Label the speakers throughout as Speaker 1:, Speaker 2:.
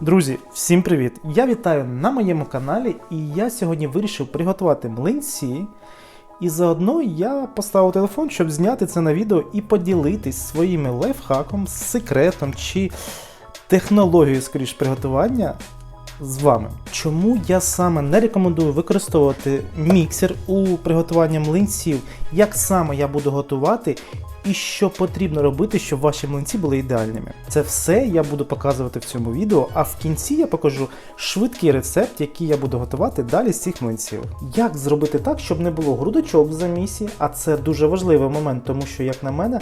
Speaker 1: Друзі, всім привіт! Я вітаю на моєму каналі, і я сьогодні вирішив приготувати млинці. І заодно я поставив телефон, щоб зняти це на відео і поділитись своїми лайфхаком, секретом чи технологією, скоріш, приготування з вами. Чому я саме не рекомендую використовувати міксер у приготуванні млинців, як саме я буду готувати і що потрібно робити, щоб ваші млинці були ідеальними. Це все я буду показувати в цьому відео, а в кінці я покажу швидкий рецепт, який я буду готувати далі з цих млинців. Як зробити так, щоб не було грудочок в замісі, а це дуже важливий момент, тому що, як на мене,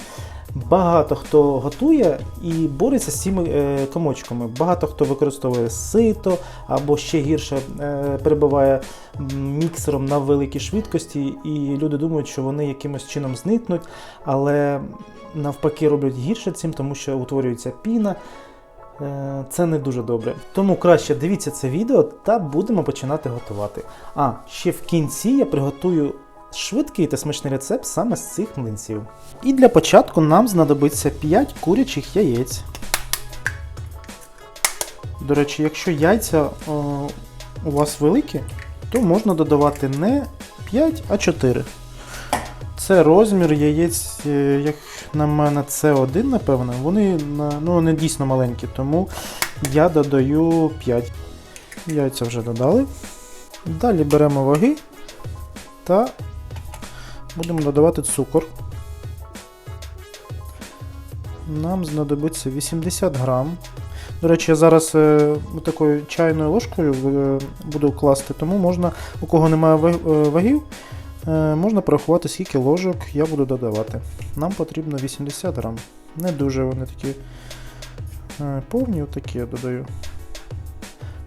Speaker 1: багато хто готує і бореться з цими е, комочками. Багато хто використовує сито або ще гірше е, перебиває міксером на великій швидкості, і люди думають, що вони якимось чином зникнуть, але навпаки роблять гірше цим, тому що утворюється піна. Е, Це не дуже добре. Тому краще дивіться це відео та будемо починати готувати. А ще в кінці я приготую швидкий та смачний рецепт саме з цих млинців. І для початку нам знадобиться 5 курячих яєць. До речі, якщо яйця о, у вас великі, то можна додавати не 5, а 4. Це розмір яєць, е, як на мене, це 1, напевно. Вони ну, вони дійсно маленькі, тому я додаю 5. Яйця вже додали. Далі беремо ваги та будемо додавати цукор. Нам знадобиться 80 грам. До речі, я зараз е, такою чайною ложкою е, буду класти, тому можна, у кого немає е, вагів, е, можна порахувати, скільки ложок я буду додавати. Нам потрібно 80 грам. Не дуже вони такі е, повні, отакі я додаю.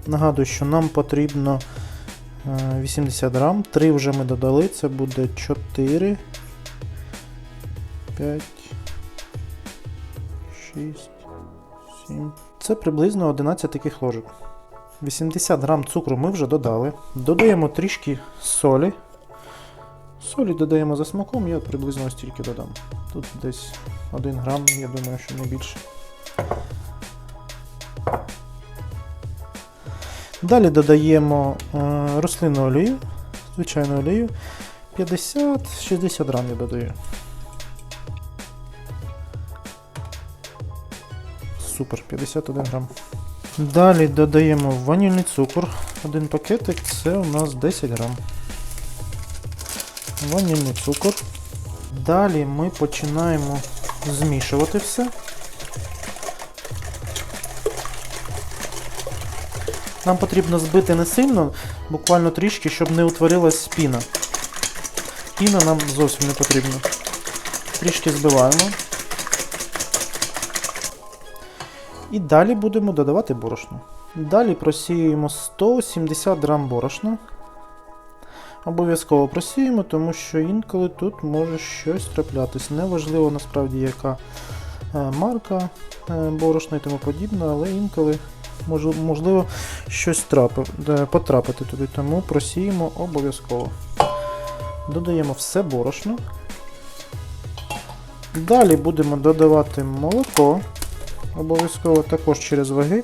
Speaker 1: Нагадую, що нам потрібно 80 грам. 3 вже ми додали, це буде 4, 5, 6, 7. Це приблизно 11 таких ложок. 80 грам цукру ми вже додали. Додаємо трішки солі. Солі додаємо за смаком, я приблизно ось стільки додам. Тут десь 1 грам, я думаю, що не більше. Далі додаємо е, рослинну олію, звичайну олію. 50-60 грам я додаю. Супер, 51 грам. Далі додаємо ванільний цукор. Один пакетик це у нас 10 грам. Ванільний цукор. Далі ми починаємо змішувати все. Нам потрібно збити не сильно, буквально трішки, щоб не утворилась піна. Піна нам зовсім не потрібна. Трішки збиваємо. І далі будемо додавати борошно. Далі просіюємо 170 грам борошна. Обов'язково просіємо, тому що інколи тут може щось траплятись. Неважливо насправді яка е, марка е, борошна і тому подібне, але інколи можливо щось трапи, де- потрапити туди, тому просіємо обов'язково. Додаємо все борошно. Далі будемо додавати молоко. Обов'язково також через ваги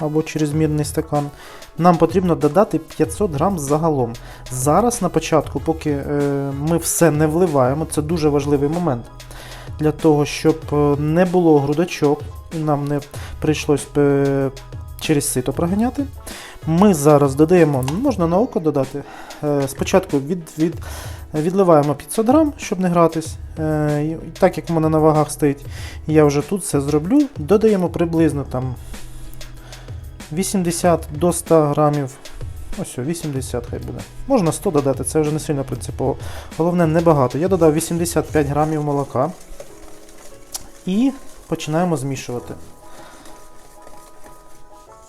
Speaker 1: або через мірний стакан. Нам потрібно додати 500 грам загалом. Зараз на початку, поки е, ми все не вливаємо, це дуже важливий момент. Для того, щоб е, не було грудочок і нам не прийшлось е, через сито проганяти. Ми зараз додаємо, можна на око додати. Е, спочатку від, від, відливаємо 500 грам, щоб не гратись. Е, так як в мене на вагах стоїть, я вже тут все зроблю. Додаємо приблизно там 80 до 100 грамів. Ось, 80 хай буде. Можна 100 додати, це вже не сильно принципово. Головне, небагато. Я додав 85 грамів молока. І починаємо змішувати.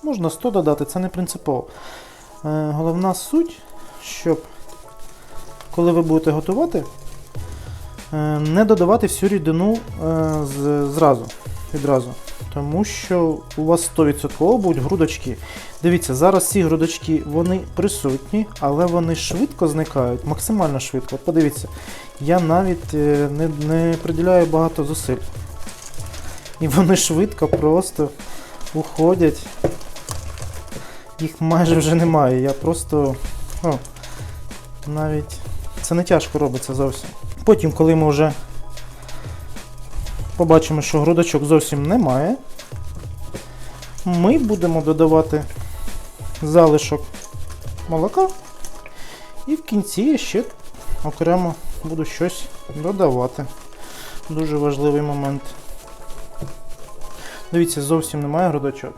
Speaker 1: Можна 100 додати, це не принципово. Е, головна суть, щоб коли ви будете готувати, е, не додавати всю рідину е, з, зразу, відразу. Тому що у вас 100% будуть грудочки. Дивіться, зараз ці грудочки вони присутні, але вони швидко зникають, максимально швидко. Подивіться, я навіть е, не, не приділяю багато зусиль. І вони швидко просто уходять їх майже вже немає. Я просто. О, навіть це не тяжко робиться зовсім. Потім, коли ми вже побачимо, що грудочок зовсім немає, ми будемо додавати залишок молока. І в кінці я ще окремо буду щось додавати. Дуже важливий момент. Дивіться, зовсім немає грудочок.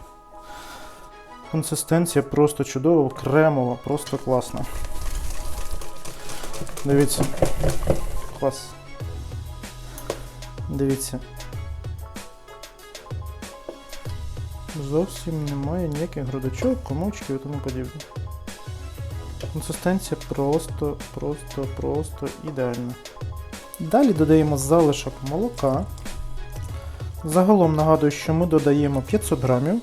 Speaker 1: Консистенція просто чудова, кремова, просто класна. Дивіться. Клас. Дивіться. Зовсім немає ніяких грудочок, комочків і тому подібне. Консистенція просто, просто, просто ідеальна. Далі додаємо залишок молока. Загалом нагадую, що ми додаємо 500 грамів.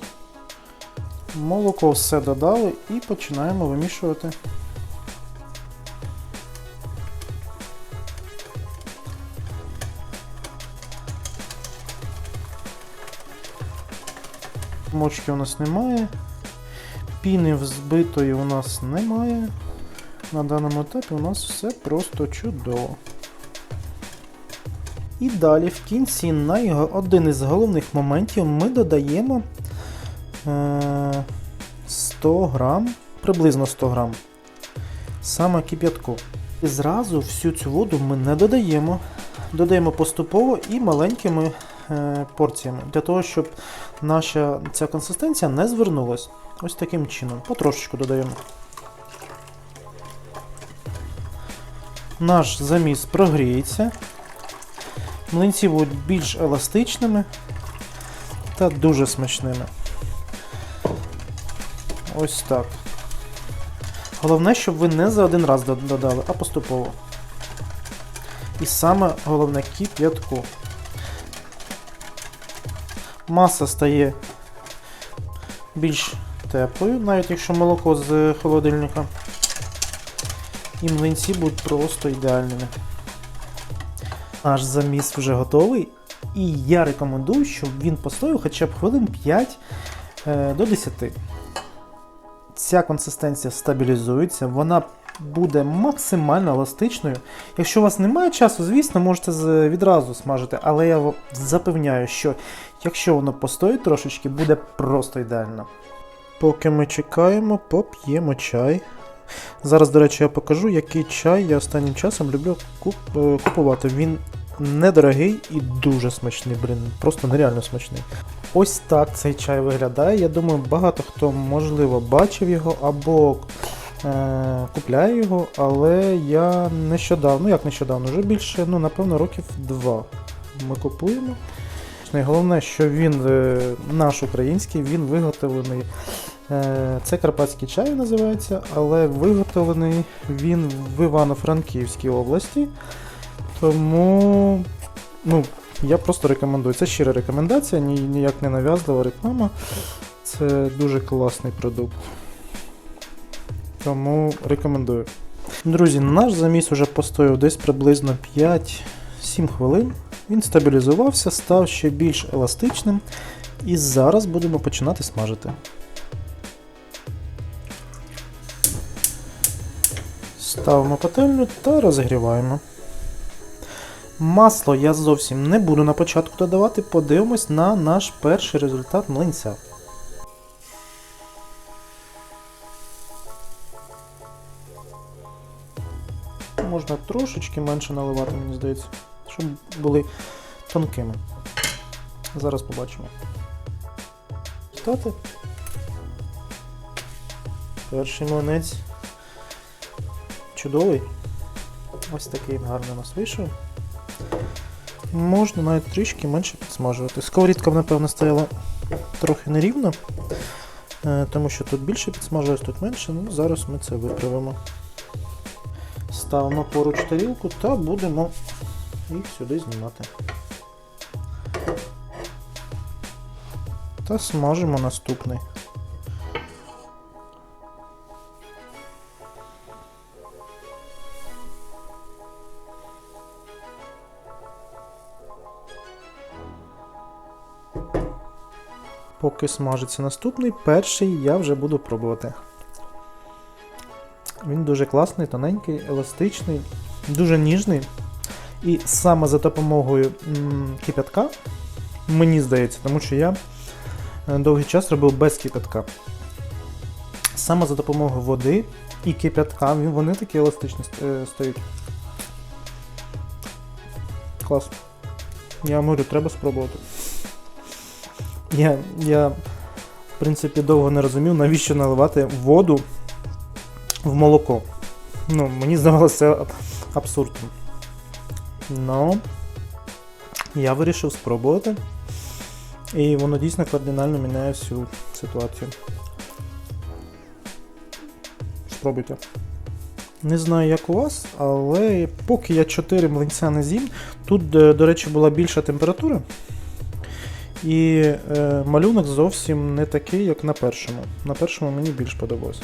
Speaker 1: Молоко все додали і починаємо вимішувати. Мочки у нас немає. Піни взбитої у нас немає. На даному етапі у нас все просто чудово. І далі в кінці на його один із головних моментів ми додаємо е, 100 грам, приблизно 100 грам, саме кип'ятку. І зразу всю цю воду ми не додаємо. Додаємо поступово і маленькими е, порціями, для того, щоб наша ця консистенція не звернулась. Ось таким чином. Потрошечку додаємо. Наш заміс прогріється. Млинці будуть більш еластичними та дуже смачними. Ось так. Головне, щоб ви не за один раз додали, а поступово. І саме головне кип'ятку. Маса стає більш теплою, навіть якщо молоко з холодильника. І млинці будуть просто ідеальними. Наш заміс вже готовий. І я рекомендую, щоб він постояв хоча б хвилин 5 е, до 10. Ця консистенція стабілізується, вона буде максимально еластичною. Якщо у вас немає часу, звісно, можете відразу смажити, але я запевняю, що якщо воно постоїть трошечки, буде просто ідеально. Поки ми чекаємо, поп'ємо чай. Зараз, до речі, я покажу, який чай я останнім часом люблю е, купувати. Він недорогий і дуже смачний, блін, просто нереально смачний. Ось так цей чай виглядає. Я думаю, багато хто, можливо, бачив його або е, купляє його, але я нещодавно, ну як нещодавно, вже більше, ну, напевно, років два ми купуємо. Найголовне, що він е, наш український, він виготовлений. Е, Це карпатський чай називається, але виготовлений він в Івано-Франківській області. Тому ну, я просто рекомендую. Це щира рекомендація, ні- ніяк не нав'язлива реклама. Це дуже класний продукт. Тому рекомендую. Друзі, наш заміс вже постояв десь приблизно 5-7 хвилин. Він стабілізувався, став ще більш еластичним. І зараз будемо починати смажити. Ставимо пательню та розігріваємо. Масло я зовсім не буду на початку додавати, подивимось на наш перший результат млинця. Можна трошечки менше наливати, мені здається, щоб були тонкими. Зараз побачимо. Стати. Перший млинець. Чудовий. Ось такий гарний у нас вийшов. Можна навіть трішки менше підсмажувати. Сковорідка, напевно, стояла трохи нерівно, е, тому що тут більше підсмажилось, тут менше. Ну, зараз ми це виправимо. Ставимо поруч тарілку та будемо їх сюди знімати. Та смажимо наступний. Поки смажиться наступний, перший я вже буду пробувати. Він дуже класний, тоненький, еластичний, дуже ніжний. І саме за допомогою кипятка, мені здається, тому що я е, довгий час робив без кипятка. Саме за допомогою води і кипятка вони такі еластичні е, стають. Клас. Я говорю, треба спробувати. Я, я, в принципі, довго не розумів, навіщо наливати воду в молоко. Ну, мені здавалося це аб- абсурдом. Ну, я вирішив спробувати. І воно дійсно кардинально міняє всю ситуацію. Спробуйте. Не знаю, як у вас, але поки я 4 млинця не з'їм, тут, е, до речі, була більша температура. І е, малюнок зовсім не такий, як на першому. На першому мені більш подобався.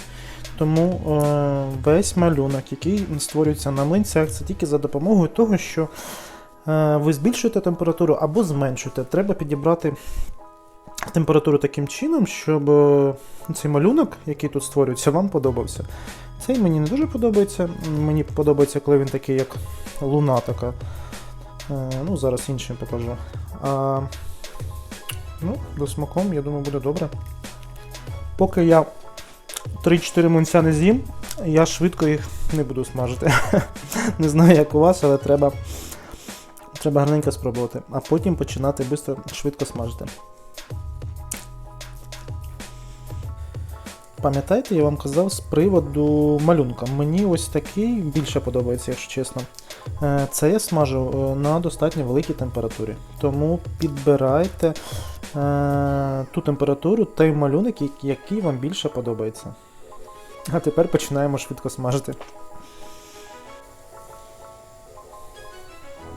Speaker 1: Тому е, весь малюнок, який створюється на млинцях, це тільки за допомогою того, що е, ви збільшуєте температуру або зменшуєте. Треба підібрати температуру таким чином, щоб е, цей малюнок, який тут створюється, вам подобався. Цей мені не дуже подобається. Мені подобається, коли він такий, як луна така. Е, ну, зараз іншим покажу. А, ну, смаком, я думаю, буде добре. Поки я 3-4 мунця не з'їм, я швидко їх не буду смажити. не знаю, як у вас, але треба, треба гарненько спробувати. А потім починати бистро, швидко смажити. Пам'ятаєте, я вам казав з приводу малюнка. Мені ось такий більше подобається, якщо чесно. Е, Це я смажу е, на достатньо великій температурі. Тому підбирайте ту температуру, той малюнок, який вам більше подобається. А тепер починаємо швидко смажити.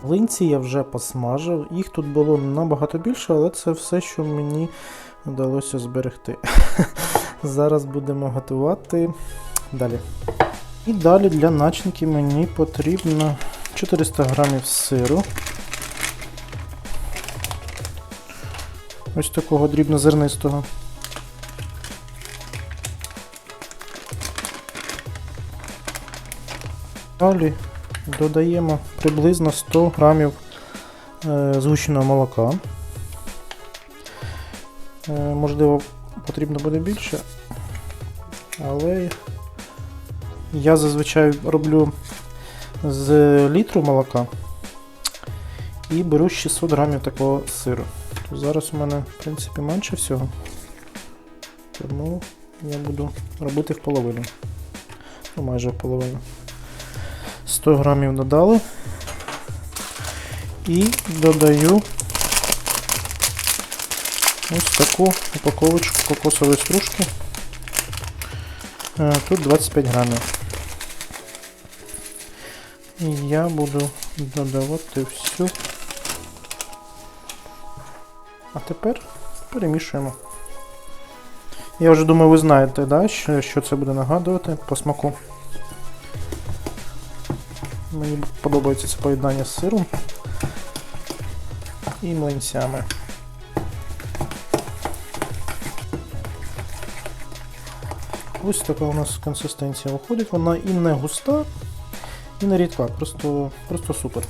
Speaker 1: Линці я вже посмажив. Їх тут було набагато більше, але це все, що мені вдалося зберегти. Зараз будемо готувати далі. І далі для начинки мені потрібно 400 грамів сиру. Ось такого дрібнозернистого. Далі додаємо приблизно 100 грамів е, згущеного молока. Е, можливо, потрібно буде більше, але я зазвичай роблю з літру молока і беру 600 грамів такого сиру. Зараз у мене, в принципі, менше всього. Тому я буду робити в половину. Ну, майже в половину. 100 грамів додали. І додаю ось таку упаковочку кокосової стружки. Е, Тут 25 грамів. І я буду додавати всю. А тепер перемішуємо. Я вже думаю, ви знаєте, да, що, що це буде нагадувати по смаку. Мені подобається це поєднання з сиром і млинцями. Ось така у нас консистенція виходить. Вона і не густа, і не рідка, просто, просто супер.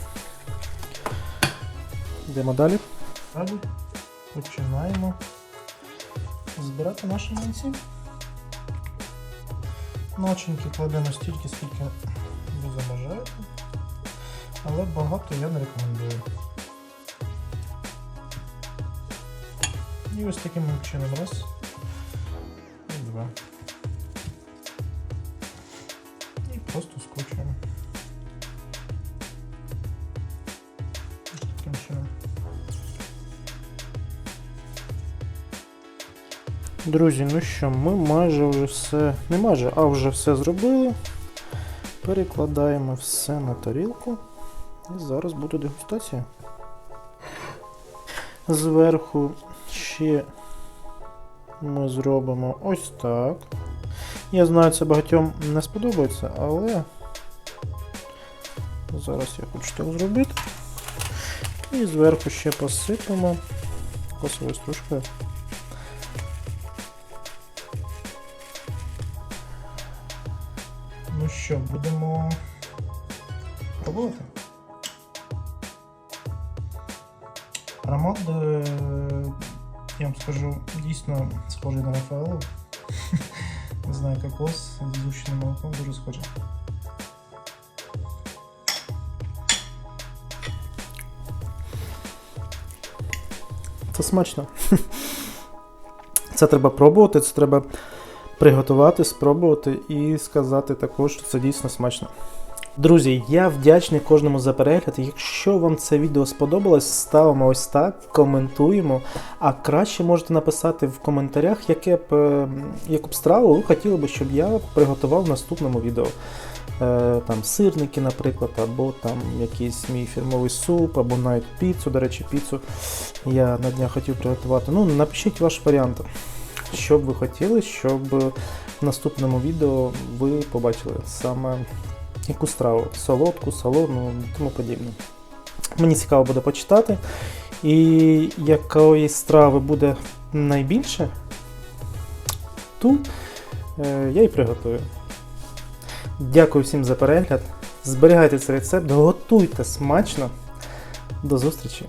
Speaker 1: Йдемо далі. Далі починаємо збирати наші млинці. Начинки кладемо стільки, скільки ви забажаєте, але багато я не рекомендую. І ось таким чином раз і два. Друзі, ну що, ми майже вже все, не майже, а вже все зробили. Перекладаємо все на тарілку. І зараз буде дегустація. Зверху ще ми зробимо ось так. Я знаю, це багатьом не сподобається, але зараз я хочу так зробити. І зверху ще посипемо косовою стружкою. Що, будемо пробувати. Аромат, е, я вам скажу, дійсно схожий на Рафаелу. Не знаю, кокос з зущеним молоком дуже схожий. Це смачно. Це треба пробувати, це треба приготувати, спробувати і сказати також, що це дійсно смачно. Друзі, я вдячний кожному за перегляд. Якщо вам це відео сподобалось, ставимо ось так, коментуємо. А краще можете написати в коментарях, яке б, е, яку б страву ви хотіли би, щоб я приготував в наступному відео. Е, Там сирники, наприклад, або там якийсь мій фірмовий суп, або навіть піцу. До речі, піцу я на днях хотів приготувати. Ну, напишіть ваш варіант, що б ви хотіли, щоб в наступному відео ви побачили саме яку страву, солодку, солону і тому подібне. Мені цікаво буде почитати. І якої страви буде найбільше, ту е, я і приготую. Дякую всім за перегляд. Зберігайте цей рецепт, готуйте смачно. До зустрічі!